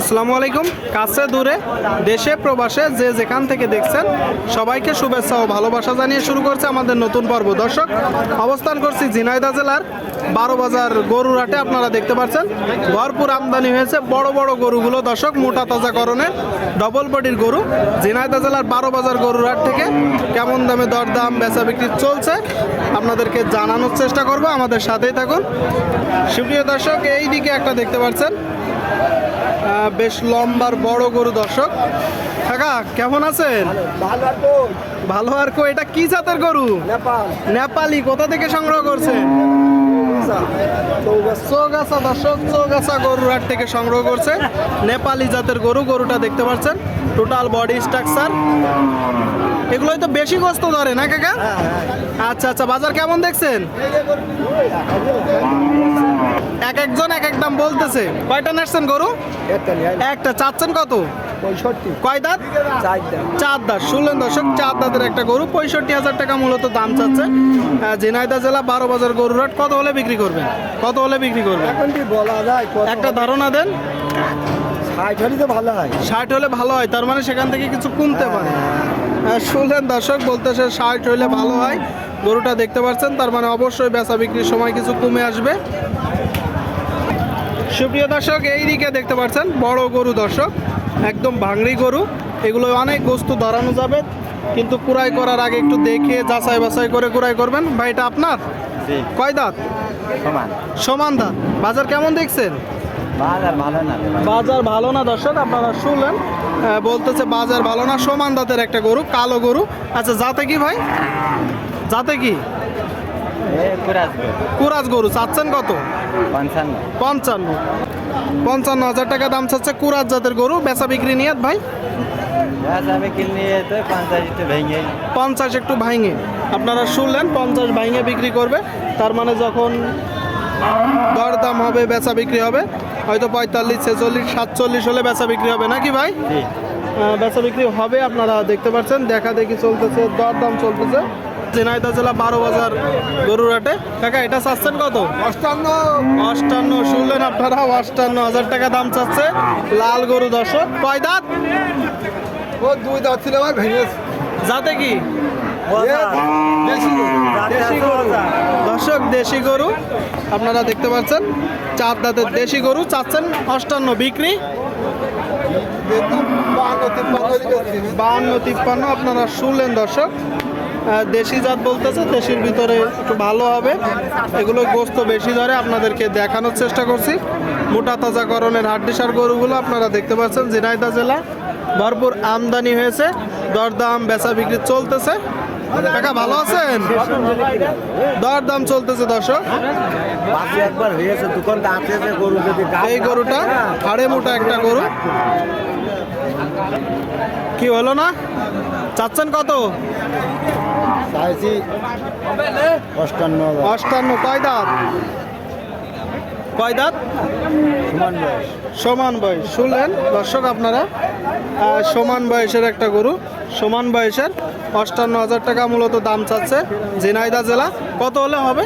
আসসালামু আলাইকুম। কাছে, দূরে, দেশে, প্রবাসে, যে যেখান থেকে দেখছেন, সবাইকে শুভেচ্ছা ও ভালোবাসা জানিয়ে শুরু করছে আমাদের নতুন পর্ব। দর্শক, অবস্থান করছি ঝিনাইদা জেলার বারো বাজার গরুর হাটে আপনারা দেখতে পাচ্ছেন, ভরপুর আমদানি হয়েছে বড় বড় গরুগুলো। দর্শক, মোটা তাজাকরণের ডবল বডির গরু। ঝিনাইদা জেলার বারো বাজার গরুর হাট থেকে কেমন দামে দরদাম, বেচা বিক্রি চলছে, আপনাদেরকে জানানোর চেষ্টা করব। আমাদের সাথেই থাকুন। সুপ্রিয় দর্শক এই দিকে একটা দেখতে পাচ্ছেন বেশ লম্বার বড় গরু দর্শক। কাকা কেমন আছেন? ভালো আর কো এটা কি জাতের গরু? নেপাল। নেপালি। কোথা থেকে সংগ্রহ করছেন? চৌগাছা। চৌগাছা। দর্শক চৌগাছা গরুর হাট থেকে সংগ্রহ করছে। নেপালি জাতের গরু গরুটা দেখতে পাচ্ছেন। টোটাল বডি স্ট্রাকচার এগুলোই তো বেশি কষ্ট ধরে না কাকা? হ্যাঁ, হ্যাঁ। আচ্ছা আচ্ছা বাজার কেমন দেখছেন? এক একজন এক এক দাম বলতেছে। কয়টা নাচছেন গরু? একটা চাচ্ছেন কত? কয় দাঁত? চার দাঁত। শুনলেন দর্শক চার দাঁতের একটা গরু পঁয়ষট্টি হাজার টাকা মূলত দাম চাচ্ছে। জেলা বারো বাজার কত হলে বিক্রি করবেন? কত হলে বিক্রি করবেন? একটা ধারণা দেন। ষাট হলে তো ভালো হয়। ষাট হলে ভালো হয় তার মানে সেখান থেকে কিছু কমতে পারে। আহ, শুনলেন দর্শক বলতেছে ষাট হলে ভালো হয়। গরুটা দেখতে পাচ্ছেন তার মানে অবশ্যই বেচা বিক্রির সময় কিছু কমে আসবে। সুপ্রিয় দর্শক এই দিকে দেখতে পাচ্ছেন বড় গরু দর্শক একদম ভাঙড়ি গরু। এগুলো অনেক বস্তু ধরানো যাবে কিন্তু কুড়াই করার আগে একটু দেখে যাচাই বাছাই করে কুড়াই করবেন। ভাই এটা আপনার কয় দাঁত? সমান। দাঁত। বাজার কেমন দেখছেন? বাজার ভালো না। বাজার ভালো না দর্শক আপনারা শুনলেন বলতেছে বাজার ভালো না সমান দাঁতের একটা গরু কালো গরু। আচ্ছা যাতে কি ভাই? যাতে কি? কুরাজ গরু। চাচ্ছেন কত? পঞ্চান্ন। পঞ্চান্ন। পঞ্চান্ন হাজার টাকা দাম চাচ্ছে কুরাজ জাতের গরু বেচা বিক্রি নিয়ে ভাই? পঞ্চাশ একটু ভেঙে। পঞ্চাশ একটু ভাঙে। আপনারা শুনলেন পঞ্চাশ ভাঙে বিক্রি করবে। তার মানে যখন দরদাম হবে বেচা বিক্রি হবে হয়তো পঁয়তাল্লিশ ছেচল্লিশ সাতচল্লিশ হলে বেচা বিক্রি হবে নাকি ভাই? বেচা বিক্রি হবে আপনারা দেখতে পাচ্ছেন দেখা দেখি চলতেছে দরদাম চলতেছে। ঝিনাইদহ জেলা বারো বাজার গরুর হাটে। কাকা এটা চাচ্ছেন কত? অষ্টান্ন। অষ্টান্ন শুনলেন আপনারা অষ্টান্ন হাজার টাকা দাম চাচ্ছে লাল গরু দর্শক। কয় দাঁত? ও দুই দাঁত ছিল আমার ভেঙে যাতে কি? দর্শক দেশি গরু আপনারা দেখতে পাচ্ছেন চার দাঁতের দেশি গরু চাচ্ছেন অষ্টান্ন বিক্রি? বাহান্ন তিপ্পান্ন আপনারা শুনলেন দর্শক। দেশি জাত বলতেছে দেশির ভিতরে একটু ভালো হবে। এগুলো গোস্ত বেশি ধরে আপনাদেরকে দেখানোর চেষ্টা করছি। মোটা তাজাকরণের হাড্ডিসার গরুগুলো আপনারা দেখতে পাচ্ছেন ঝিনাইদহ জেলা। ভরপুর আমদানি হয়েছে দরদাম বেচা বিক্রি চলতেছে। কাকা ভালো আছেন? দরদাম চলতেছে দর্শক। একবার হয়েছে দোকানটা আছে গরু যদি এই গরুটা হাড়ে মোটা একটা গরু। কি হলো না? চাচ্ছেন কত? চাইছি অষ্টান্ন অষ্টান্ন কয় দাঁত? কয় দাঁত? সমান বয়স। সমান বয়স। শুনলেন দর্শক আপনারা? সমান বয়সের একটা গরু সমান বয়সের। অষ্টান্ন হাজার টাকা মূলত দাম চাচ্ছে ঝিনাইদা জেলা। কত হলে হবে?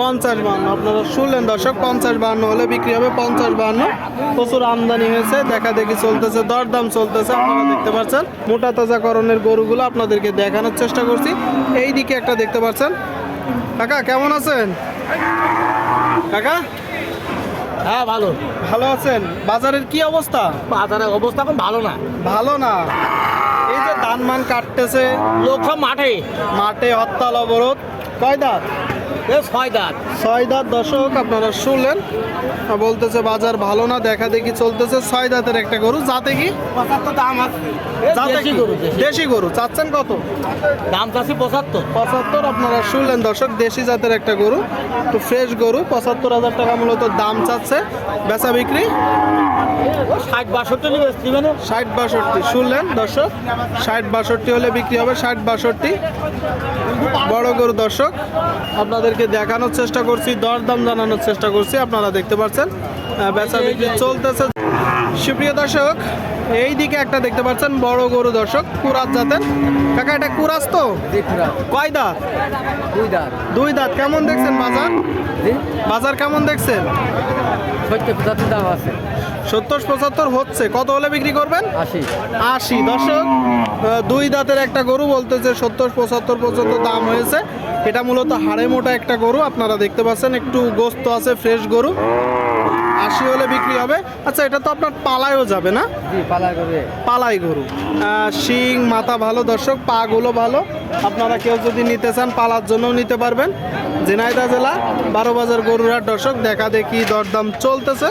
পঞ্চাশ বান্ন আপনারা শুনলেন দর্শক পঞ্চাশ বান্ন হলে বিক্রি হবে পঞ্চাশ বান্ন। প্রচুর আমদানি হয়েছে দেখা দেখি চলতেছে দরদাম চলতেছে আপনারা দেখতে পাচ্ছেন মোটা তাজাকরণের গরুগুলো আপনাদেরকে দেখানোর চেষ্টা করছি। এই দিকে একটা দেখতে পাচ্ছেন। কাকা কেমন আছেন? কাকা? হ্যাঁ ভালো। ভালো আছেন? বাজারের কি অবস্থা? বাজারের অবস্থা এখন ভালো না। ভালো না। এই যে ধান মান কাটতেছে। লোক মাঠে। মাঠে হরতাল অবরোধ। কয় দাঁত? ছয় ছয় দাঁত দশক আপনারা শুনলেন। বলতেছে বাজার ভালো না দেখা দেখি চলতেছে। ছয় দাঁতের একটা গরু যাতে কি? দেশি কি? গরু দেশি। দেশি গরু চাচ্ছেন কত? দাম চাচ্ছি পঁচাত্তর। পঁচাত্তর আপনারা শুনলেন দর্শক দেশি জাতের একটা গরু। তো ফ্রেশ গরু পঁচাত্তর হাজার টাকা মূলত দাম চাচ্ছে। বেচা বিক্রি? ষাট বাষট্টি নিবে নেবেন ষাট বাষট্টি শুনলেন দর্শক? ষাট বাষট্টি হলে বিক্রি হবে ষাট বাষট্টি। বড় গরু দর্শক আপনাদেরকে দেখানোর চেষ্টা করছি দরদাম জানানোর চেষ্টা করছি আপনারা দেখতে পাচ্ছেন বেচা বিক্রি চলতেছে। সুপ্রিয় দর্শক এই দিকে একটা দেখতে পাচ্ছেন বড় গরু দর্শক কুরাত জাতের। কাকা এটা কুরাস তো? কয় দাঁত? দুই দাঁত। দুই দাঁত কেমন দেখছেন বাজার? বাজার কেমন দেখছেন? সত্তর পঁচাত্তর দাম আছে। সত্তর পঁচাত্তর হচ্ছে। কত হলে বিক্রি করবেন? আশি। আশি। দর্শক দুই দাঁতের একটা গরু বলতেছে সত্তর পঁচাত্তর পর্যন্ত দাম হয়েছে। এটা মূলত হাড়ে মোটা একটা গরু আপনারা দেখতে পাচ্ছেন একটু গোস্ত আছে ফ্রেশ গরু। আশি হলে বিক্রি হবে। আচ্ছা এটা তো আপনার পালায়ও যাবে না? পালাই গরু। শিং মাথা ভালো দর্শক পাগুলো ভালো। আপনারা কেউ যদি নিতে চান পালার জন্যও নিতে পারবেন। ঝিনাইদহ জেলা বারো বাজার গরুরার দর্শক দেখা দেখি দরদাম চলতেছে।